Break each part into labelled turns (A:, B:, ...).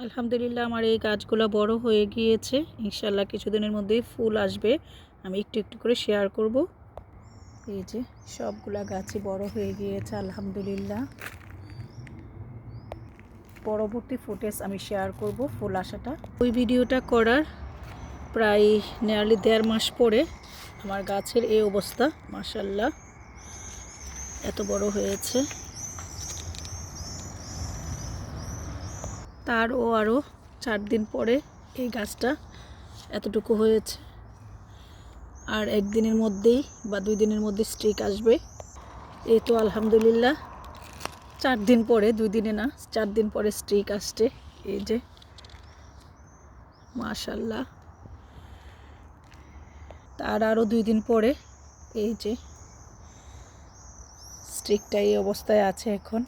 A: আলহামদুলিল্লাহ, আমার এই গাছগুলো বড় হয়ে গিয়েছে। ইনশাল্লাহ কিছুদিনের মধ্যেই ফুল আসবে। আমি একটু একটু করে শেয়ার করব। এই যে, সবগুলা গাছই বড় হয়ে গিয়েছে, আলহামদুলিল্লাহ। পরবর্তী ফুটেজ আমি শেয়ার করব ফুল আসাটা। ওই ভিডিওটা করার প্রায় নিয়ারলি দেড় মাস পরে আমার গাছের এই অবস্থা মাসাল্লাহ এত বড় হয়েছে। তারও আরও চার দিন পরে এই গাছটা এতটুকু হয়েছে। আর একদিনের মধ্যেই বা দুই দিনের মধ্যে স্ট্রিক আসবে। এই তো আলহামদুলিল্লাহ, চার দিন পরে, দুই দিনে না, চার দিন পরে স্ট্রিক আসছে। এই যে মাশাল্লাহ তার আরও দুই দিন পরে এই যে স্ট্রিকটা এই অবস্থায় আছে এখন।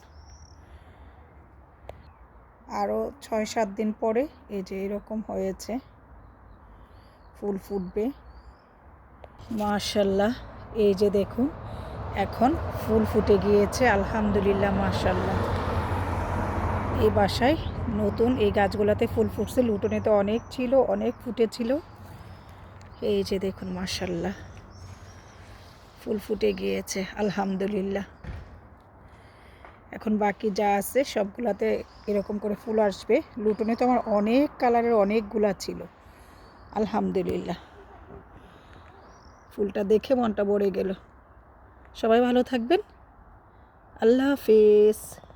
A: আরও ছয় সাত দিন পরে এই যে এরকম হয়েছে। ফুল ফুটবে। মাশাল্লাহ, এই যে দেখুন, এখন ফুল ফুটে গিয়েছে, আলহামদুলিল্লাহ, মাশাল্লাহ। এই বাসায় নতুন এই গাছগুলোতে ফুল ফুটছে লুটনে তো অনেক ছিল, অনেক ফুটেছিল। এই যে দেখুন, মাশাল্লাহ, ফুল ফুটে গিয়েছে, আলহামদুলিল্লাহ। এখন বাকি যা আছে সবগুলাতে এরকম করে ফুল আসবে। লুটনে তো আমার অনেক কালারের অনেকগুলা ছিল। আলহামদুলিল্লাহ। ফুলটা দেখে মনটা ভরে গেল। সবাই ভালো থাকবেন। আল্লাহ হাফিজ।